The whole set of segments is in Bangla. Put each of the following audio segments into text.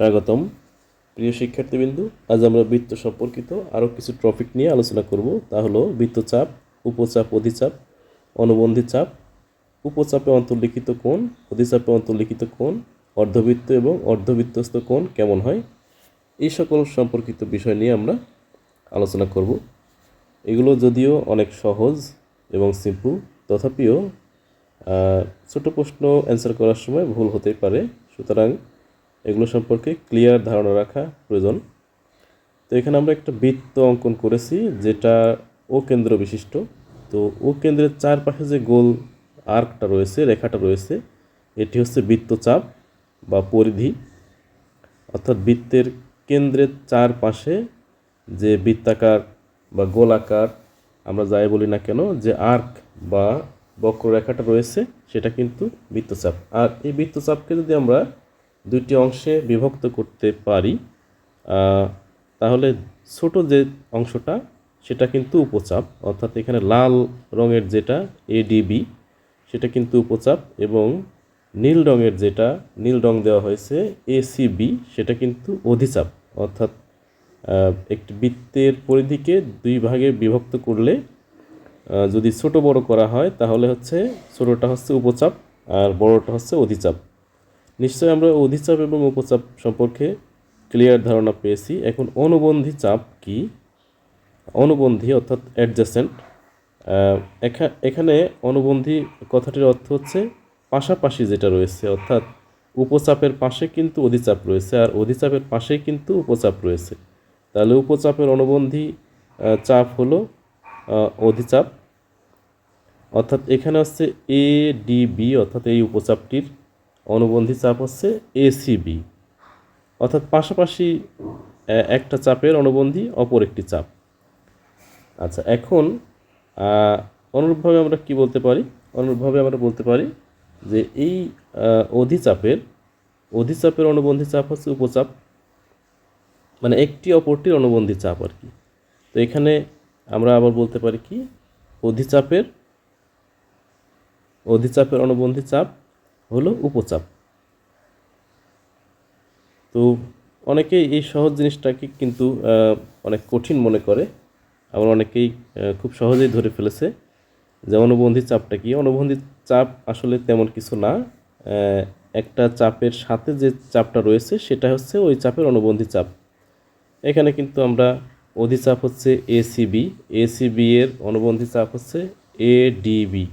স্বাগতম। প্রিয় শিক্ষার্থীবৃন্দু, আজ আমরা বৃত্ত সম্পর্কিত আরও কিছু টপিক নিয়ে আলোচনা করব। তা হলো বৃত্তচাপ, উপচাপ, অধিচাপ, অনুবন্ধী চাপ, উপচাপে অন্তর্লিখিত কোণ, অধিচাপে অন্তর্লিখিত কোণ, অর্ধবৃত্ত এবং অর্ধবৃত্তস্থ কোণ কেমন হয়, এই সকল সম্পর্কিত বিষয় নিয়ে আমরা আলোচনা করব। এগুলো যদিও অনেক সহজ এবং সিম্পল তথাপিও ছোট প্রশ্ন অ্যান্সার করার সময় ভুল হতেই পারে। সুতরাং এগুলো সম্পর্কে ক্লিয়ার ধারণা রাখা প্রয়োজন। তো এখানে আমরা একটা বৃত্ত অঙ্কন করেছি, যেটা ও কেন্দ্র বিশিষ্ট। তো ও কেন্দ্রের চারপাশে যে গোল আর্কটা রয়েছে, রেখাটা রয়েছে, এটি হচ্ছে বৃত্তচাপ বা পরিধি। অর্থাৎ বৃত্তের কেন্দ্রের চারপাশে যে বৃত্তাকার বা গোলাকার, আমরা যাই বলি না কেন, যে আর্ক বা বক্ররেখাটা রয়েছে, সেটা কিন্তু বৃত্তচাপ। আর এই বৃত্তচাপকে যদি আমরা দুইটি অংশে বিভক্ত করতে পারি তাহলে ছোট যে অংশটা, সেটা কিন্তু উপচাপ, অর্থাৎ এখানে লাল রঙের যেটা এডিবি সেটা কিন্তু উপচাপ, এবং নীল রঙের যেটা, নীল রং দেওয়া হয়েছে এসিবি সেটা কিন্তু অধিচাপ, অর্থাৎ একটি বৃত্তের পরিধিকে দুই ভাগে বিভক্ত করলে যদি ছোট বড় করা হয়, তাহলে হচ্ছে ছোটোটা হচ্ছে উপচাপ আর বড়টা হচ্ছে অধিচাপ। নিশ্চয়ই আমরা অধিচাপ এবং উপচাপ সম্পর্কে ক্লিয়ার ধারণা পেয়েছি। এখন অনুবন্ধী চাপ কি? অনুবন্ধী অর্থাৎ অ্যাডজাসেন্ট এখানে অনুবন্ধী কথাটির অর্থ হচ্ছে পাশাপাশি যেটা রয়েছে, অর্থাৎ উপচাপের পাশে কিন্তু অধিচাপ রয়েছে আর অধিচাপের পাশেই কিন্তু উপচাপ রয়েছে। তাহলে উপচাপের অনুবন্ধী চাপ হলো অধিচাপ। অর্থাৎ এখানে হচ্ছে এ ডিবি অর্থাৎ এই উপচাপটির অনুবন্ধী চাপ হচ্ছে এসিবি অর্থাৎ পাশাপাশি একটা চাপের অনুবন্ধী, অপর একটি চাপ। আচ্ছা এখন অনুরূপভাবে আমরা কি বলতে পারি? অনুরূপভাবে আমরা বলতে পারি যে এই অধিচাপের অধিচাপের অনুবন্ধী চাপ হচ্ছে উপচাপ। মানে একটি অপরটির অনুবন্ধী চাপ আর কি। তো এখানে আমরা আবার বলতে পারি কি? অধিচাপের অধিচাপের অনুবন্ধী চাপ হলো উপচাপ। তো অনেকেই এই সহজ জিনিসটাকে কিন্তু অনেক কঠিন মনে করে, আবার অনেকেই খুব সহজেই ধরে ফেলেছে যে অনুবন্ধী চাপটা কি। অনুবন্ধী চাপ আসলে তেমন কিছু না একটা চাপের সাথে যে চাপটা রয়েছে সেটা হচ্ছে ওই চাপের অনুবন্ধী চাপ। এখানে কিন্তু আমরা অধিচাপ হচ্ছে এসিবি এসিবি এর অনুবন্ধী চাপ হচ্ছে এডিবি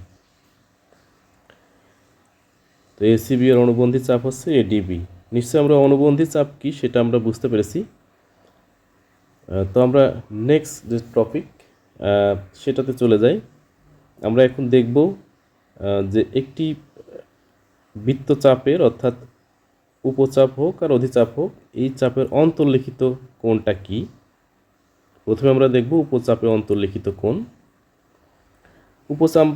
তো এসিবি এর অনুবন্ধী চাপ হচ্ছে এডিবি নিশ্চয়ই আমরা অনুবন্ধী চাপ কি সেটা আমরা বুঝতে পেরেছি। তো আমরা নেক্সট যে টপিক সেটাতে চলে যাই। আমরা এখন দেখব যে একটি বৃত্তচাপের অর্থাৎ উপচাপ হোক আর অধিচাপ হোক, এই চাপের অন্তর্লিখিত কোণটা কি? প্রথমে আমরা দেখব উপচাপে অন্তর্লিখিত কোণ। উপচাপ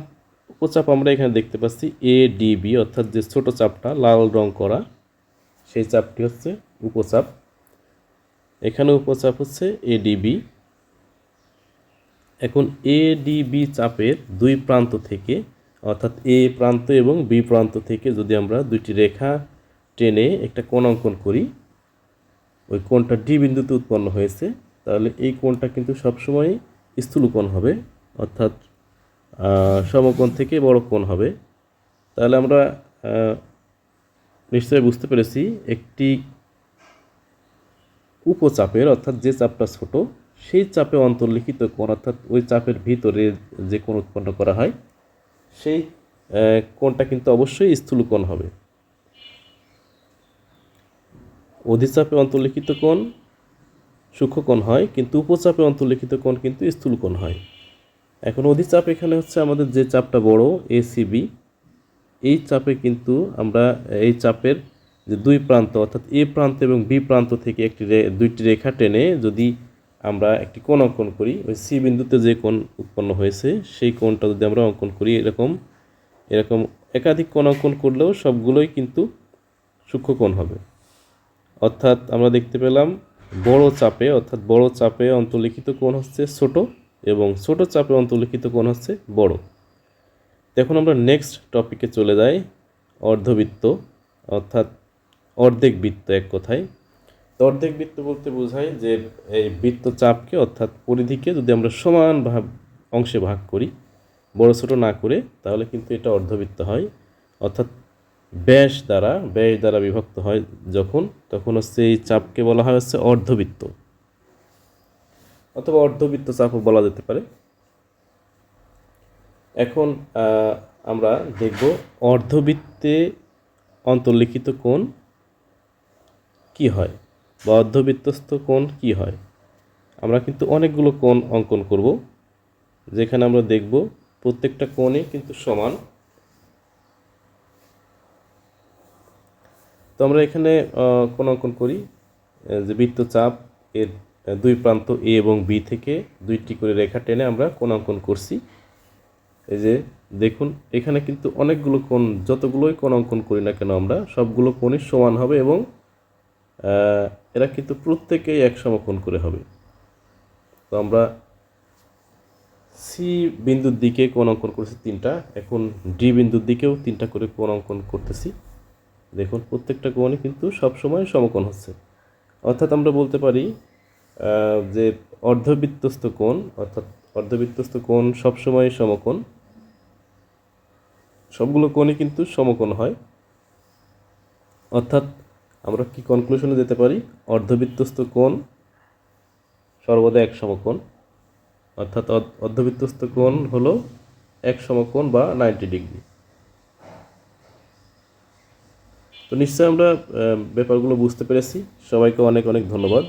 উপচাপ আমরা এখানে দেখতে পাচ্ছি এ ডিবি অর্থাৎ যে ছোট চাপটা লাল রং করা, সেই চাপটি হচ্ছে উপচাপ এখানে উপচাপ হচ্ছে এডিবি এখন এডিবি চাপের দুই প্রান্ত থেকে, অর্থাৎ এ প্রান্ত এবং বি প্রান্ত থেকে যদি আমরা দুইটি রেখা টেনে একটা কোণ অঙ্কন করি, ওই কোণটা ডি বিন্দুতে উৎপন্ন হয়েছে, তাহলে এই কোণটা কিন্তু সবসময় স্থূলকোণ হবে, অর্থাৎ সমকোণ থেকে বড় কোণ হবে। তাহলে আমরা নিশ্চয়ই বুঝতে পেরেছি একটি উপচাপের, অর্থাৎ যে চাপটা ছোট, সেই চাপে অন্তর্লিখিত কোণ, অর্থাৎ ওই চাপের ভিতরে যে কোণ উৎপন্ন করা হয়, সেই কোণটা কিন্তু অবশ্যই স্থূলকোণ হবে। অধিচাপে অন্তর্লিখিত কোণ সূক্ষ্মকোণ হয়, কিন্তু উপচাপে অন্তর্লিখিত কোণ কিন্তু স্থূলকোণ হয়। এখন অধিচাপ এখানে হচ্ছে আমাদের যে চাপটা বড় এসিবি এই চাপে কিন্তু আমরা এই চাপের যে দুই প্রান্ত, অর্থাৎ এ প্রান্ত এবং বি প্রান্ত থেকে একটি দুইটি রেখা টেনে যদি আমরা একটি কোণ অঙ্কন করি, ওই সি বিন্দুতে যে কোণ উৎপন্ন হয়েছে, সেই কোণটা যদি আমরা অঙ্কন করি, এরকম এরকম একাধিক কোণ অঙ্কন করলেও সবগুলোই কিন্তু সূক্ষ্ম কোণ হবে। অর্থাৎ আমরা দেখতে পেলাম বড় চাপে, অর্থাৎ বড় চাপে অন্তর্লিখিত কোণ হচ্ছে ছোট এবং ছোট চাপে অন্তর্লিখিত কোণ হচ্ছে বড়। এখন আমরা নেক্সট টপিকে চলে যাই, অর্ধবৃত্ত, অর্থাৎ অর্ধেক বৃত্ত এক কথায়। তো অর্ধেক বৃত্ত বলতে বোঝায় যে এই বৃত্ত চাপকে, অর্থাৎ পরিধিকে যদি আমরা সমান ভাগ অংশে ভাগ করি, বড় ছোট না করে, তাহলে কিন্তু এটা অর্ধবৃত্ত হয়। অর্থাৎ ব্যাস দ্বারা ব্যাস দ্বারা বিভক্ত হয় যখন, তখন হচ্ছে এই চাপকে বলা হয় হচ্ছে অর্ধবৃত্ত। অথবা অর্ধবৃত্ত চাপও বলা যেতে পারে। এখন আমরা দেখব অর্ধবৃত্তে অন্তর্লিখিত কোণ কি হয় বা অর্ধবৃত্তস্থ কোণ কি হয়। আমরা কিন্তু অনেকগুলো কোণ অঙ্কন করব, যেখানে আমরা দেখব প্রত্যেকটা কোণে কিন্তু সমান। তো আমরা এখানে কোণ অঙ্কন করি যে বৃত্তচাপ এর দুই প্রান্ত এ এবং বি থেকে দুইটি করে রেখা টেনে আমরা কোণ অঙ্কন করছি। এই যে দেখুন, এখানে কিন্তু অনেকগুলো কোণ, যতগুলোই কোণ অঙ্কন করি না কেন আমরা, সবগুলো কোণই সমান হবে এবং এরা কিন্তু প্রত্যেকেই এক সমকোণ করে হবে। তো আমরা সি বিন্দুর দিকে কোণ অঙ্কন করেছি তিনটা, এখন ডি বিন্দুর দিকেও তিনটা করে কোণ অঙ্কন করতেছি। দেখুন, প্রত্যেকটা কোণই কিন্তু সবসময় সমকোণ হচ্ছে। অর্থাৎ আমরা বলতে পারি যে অর্ধবৃত্তস্থ কোণ, অর্থাৎ অর্ধবৃত্তস্থ কোণ সবসময় সমকোণ। সবগুলো কোণই কিন্তু সমকোণ হয়। অর্থাৎ আমরা কি কনক্লুশনে যেতে পারি? অর্ধবৃত্তস্থ কোণ সর্বদা এক সমকোণ। অর্থাৎ অর্ধ- অর্ধবৃত্তস্থ কোণ হলো এক সমকোণ বা নাইনটি ডিগ্রি। তো নিশ্চয়ই আমরা ব্যাপারগুলো বুঝতে পেরেছি। সবাইকে অনেক অনেক ধন্যবাদ।